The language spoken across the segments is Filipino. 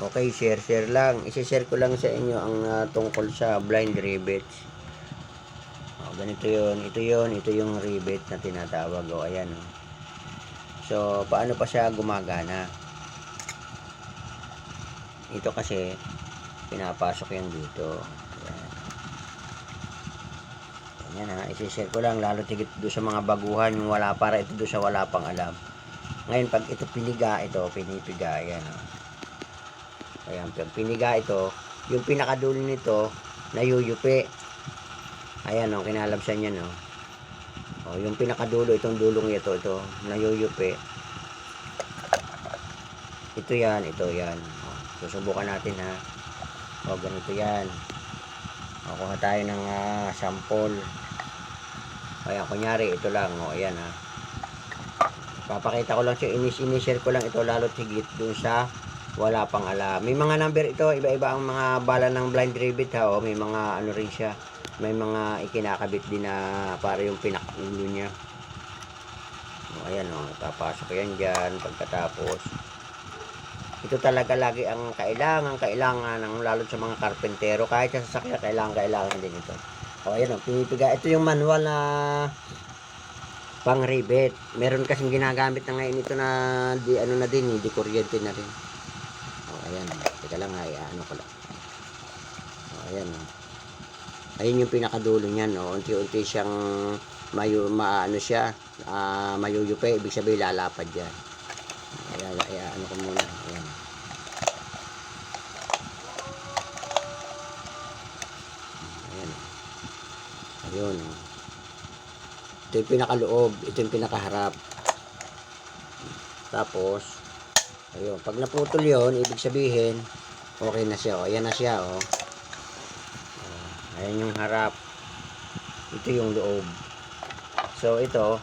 Okay, share-share lang. Isi-share ko lang sa inyo ang ah, tungkol sa blind rivets. O, ganito yon Ito yon Ito yung rivet na tinatawag. O, ayan. O. So, paano pa siya gumagana? Ito kasi, pinapasok yan dito. Ayan. Ayan ha. Isi-share ko lang. Lalo tigit doon sa mga baguhan. Yung wala para ito doon sa wala pang alam. Ngayon, pag ito piniga, ito, pinipiga. Ayan o. Ayan, pag piniga ito, yung pinakadulo nito, nayuyupi. Ayan o, kinalabsan niya no. O, yung pinakadulo, itong dulong ito, ito, nayuyupi. Ito yan, ito yan. O, susubukan natin ha. O, ganito yan. O, kuha tayo ng ah, sample. Kaya, kunyari, ito lang. O, ayan ha. Papakita ko lang siya, inis-inishare ko lang ito lalo higit dun sa wala pang alam. May mga number ito, iba-iba ang mga bala ng blind rivet ha, o may mga ano rin siya, may mga ikinakabit din na para yung pinakulo niya. O, ayan o, papasok yan dyan pagkatapos. Ito talaga lagi ang kailangan, kailangan ng lalo sa mga karpentero, kahit sa sasakyan, kailangan, kailangan din ito. O, ayan o, pinipiga. Ito yung manual na pang rivet. Meron kasing ginagamit na ngayon ito na di ano na din, di kuryente na rin. Teka lang ay ano ko lang. Oh, ayan. Ayun yung pinakadulo niyan, oh. Unti-unti siyang mayu maano siya, ah mayuyupe, ibig sabihin lalapad yan. Ayan, ayan, ano ko muna. Ayan. Ayan. Ayun. Ito yung pinakaloob, ito yung pinakaharap. Tapos, ayun, pag naputol yon ibig sabihin, okay na siya, o. Ayan na siya, o. Oh, ayan yung harap. Ito yung loob. So, ito,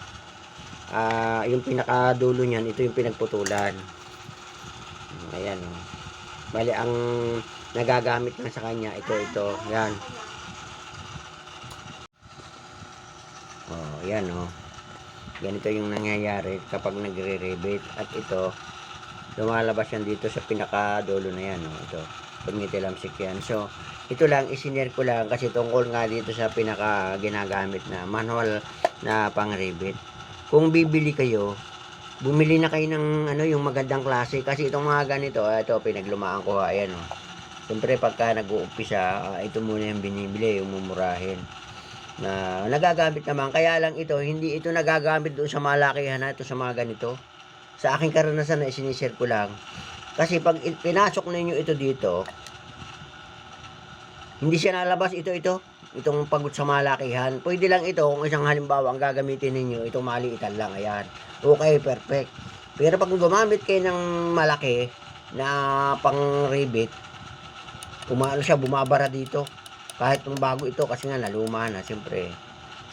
ah yung pinakadulo niyan, ito yung pinagputulan. Ayan, o. Bali, ang nagagamit na sa kanya, ito, ito, yan. Oh, yan oh. Ganito yung nangyayari kapag nagre-rebate at ito lumalabas yan dito sa pinakadulo na yan oh. Ito. Tumitilamsik yan. So, ito lang isinare ko lang kasi tungkol nga dito sa pinaka ginagamit na manual na pang rebate. Kung bibili kayo, bumili na kayo ng ano yung magandang klase kasi itong mga ganito, ah, ito pinaglumaan ko ha, ayan oh. Siyempre pagka nag-uumpisa, ah, ito muna yung binibili, yung mumurahin na nagagamit naman. Kaya lang ito, hindi ito nagagamit doon sa malakihan na ito sa mga ganito. Sa aking karanasan na isinishare ko lang. Kasi pag pinasok ninyo ito dito, hindi siya nalabas ito ito. Itong pagod sa malakihan. Pwede lang ito kung isang halimbawa ang gagamitin ninyo, itong maliitan lang. Ayan. Okay, perfect. Pero pag gumamit kayo ng malaki na pang rivet, umano siya, bumabara dito kahit nung bago ito kasi nga naluma na siyempre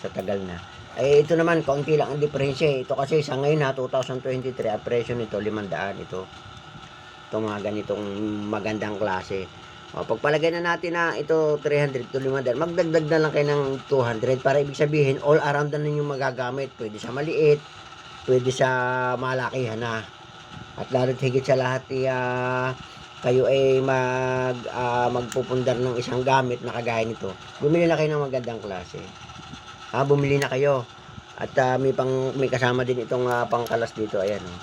sa tagal na eh ito naman kaunti lang ang diferensya eh. ito kasi sa ngayon ha 2023 ang presyo nito 500 ito. Itong mga ganitong magandang klase. O, pagpalagay na natin na ito 300 to 500 magdagdag na lang kayo ng 200 para ibig sabihin all around na ninyo magagamit. Pwede sa maliit pwede sa malakihan na at lalo't higit sa lahat ah, kayo ay mag ah, magpupundar ng isang gamit na kagaya nito, bumili na kayo ng magandang klase. Ha, bumili na kayo. At ah, may pang may kasama din itong ah, pangkalas dito, ayan oh.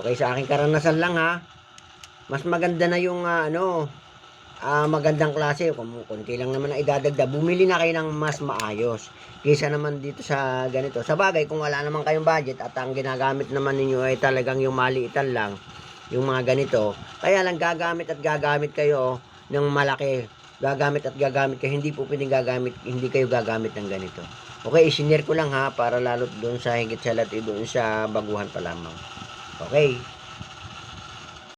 Okay, sa aking karanasan lang ha. Mas maganda na yung ah, ano, ah, magandang klase. Kung konti lang naman ang idadagdag, bumili na kayo ng mas maayos. Kaysa naman dito sa ganito. Sa bagay, kung wala naman kayong budget at ang ginagamit naman ninyo ay talagang yung maliitan lang, yung mga ganito. Kaya lang gagamit at gagamit kayo ng malaki. Gagamit at gagamit kayo. Hindi po pwedeng gagamit, hindi kayo gagamit ng ganito. Okay, isinare ko lang ha para lalo doon sa higit sa lahat, doon sa baguhan pa lamang. Okay.